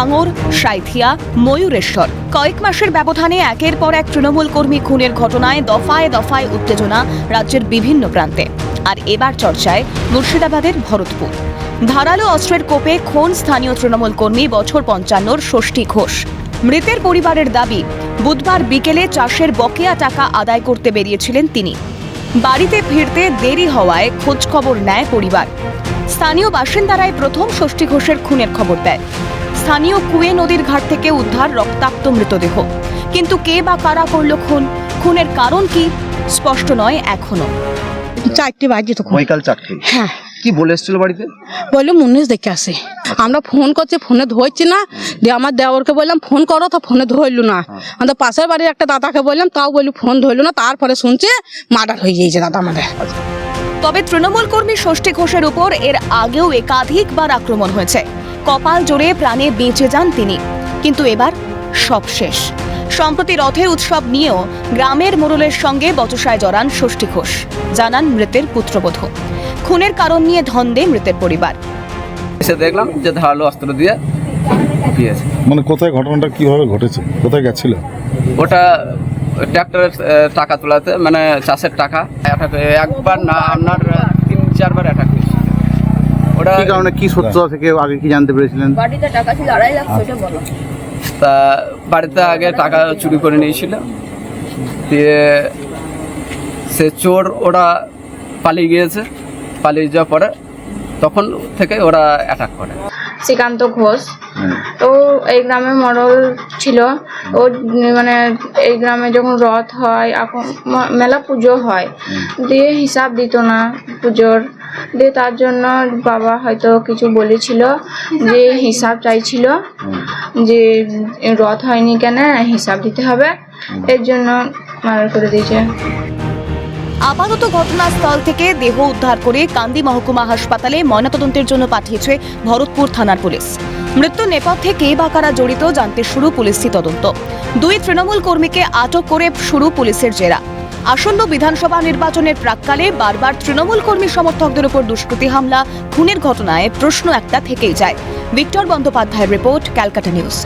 ভাঙর, সাইথিয়া, ময়ূরেশ্বর। কয়েক মাসের ব্যবধানে একের পর এক তৃণমূল কর্মী খুনের ঘটনায় দফায় দফায় উত্তেজনা রাজ্যের বিভিন্ন প্রান্তে। আর এবার চর্চায় মুর্শিদাবাদের ভরতপুর। ধারালো অস্ত্রের কোপে খুন স্থানীয় তৃণমূল কর্মী বছর পঞ্চান্নর ষষ্ঠী ঘোষ। মৃতের পরিবারের দাবি, বুধবার বিকেলে চাষের বকেয়া টাকা আদায় করতে বেরিয়েছিলেন তিনি। বাড়িতে ফিরতে দেরি হওয়ায় খোঁজ খবর নেয় পরিবার। স্থানীয় বাসিন্দারাই প্রথম ষষ্ঠী ঘোষের খুনের খবর দেয়। স্থানীয় কুয়ে নদীর ঘাট থেকে উদ্ধার রক্তাক্ত মৃতদেহ। কিন্তু কে বা কারা করল খুন? খুনের কারণ কি? স্পষ্ট নয় এখনও। চারটে বাজে তখন। বৈকাল চারটে। হ্যাঁ। কি বলে এসেছিল বাড়িতে? বলল মুন্নিস দেখে আসে। আমরা ফোন করছি ফোনে ধরছি না। দিয়ে আমার দেওরকে বললাম ফোন করো তা ফোনে ধরলো না। আমাদের পাশের বাড়ির একটা দাদাকে বললাম তাও বলি ফোন ধরলো না। তারপরে শুনছে মার্ডার হয়ে গিয়েছে দাদা আমাদের। তবে তৃণমূল কর্মী ষষ্ঠী ঘোষের উপর এর আগেও একাধিকবার আক্রমণ হয়েছে। কপাল জোরে প্রাণে বেঁচে যান তিনি। কিন্তু এবার সব শেষ। সম্প্রতি রথের উৎসব নিয়েও গ্রামের মোড়লের সঙ্গে বচসায় জড়ান ষষ্ঠী ঘোষ। জানান মৃতের পুত্রবধূ। খুনের কারণ নিয়ে ধন্দে মৃতের পরিবার। এসে দেখলাম যে ধারালো অস্ত্র দিয়ে দিয়েছে। মানে কোথায় ঘটনাটা কীভাবে ঘটেছে? কোথায় গেছিল? ওটা ট্র্যাক্টরের টাকা তোলাতে মানে চাষের টাকা। একবার না আপনার তিন চারবার অ্যাটাক হয়েছে। ওটা কি কারণে কি সত্য থেকে আগে কি জানতে পেরেছিলেন? তা বাড়িতে আগে টাকা চুরি করে নিয়েছিল। দিয়ে সে চোর ওরা পালিয়ে গিয়েছে। পালিয়ে যাওয়ার পরে তখন থেকে ওরা অ্যাটাক করে। শ্রীকান্ত ঘোষ। তো এই গ্রামে মডল ছিল। ও মানে এই গ্রামে যখন রথ হয় এখন মেলা পুজো হয়। দিয়ে হিসাব দিত না পুজোর। দিয়ে তার জন্য বাবা হয়তো কিছু বলেছিল, যে হিসাব চাইছিল, যে রথ হয়নি কেন, হিসাব দিতে হবে। এর জন্য মার্ডার করে দিয়েছে। আপাতত ঘটনাস্থল থেকে দেহ উদ্ধার করে কান্দি মহকুমা হাসপাতালে ময়নাতদন্তের জন্য পাঠিয়েছে ভরতপুর থানার পুলিশ। মৃত্যু নেপথ্যে কে বা কারা জড়িত জানতে শুরু পুলিশি তদন্ত। দুই তৃণমূল কর্মীকে আটক করে শুরু পুলিশের জেরা। আসন্ন বিধানসভা নির্বাচনের প্রাককালে বারবার তৃণমূল কর্মী সমর্থকদের উপর দুষ্কৃতি হামলা, খুনের ঘটনায় প্রশ্ন একটা থেকেই যায়। ভিক্টর বন্দ্যোপাধ্যায়ের রিপোর্ট, ক্যালকাটা নিউজ।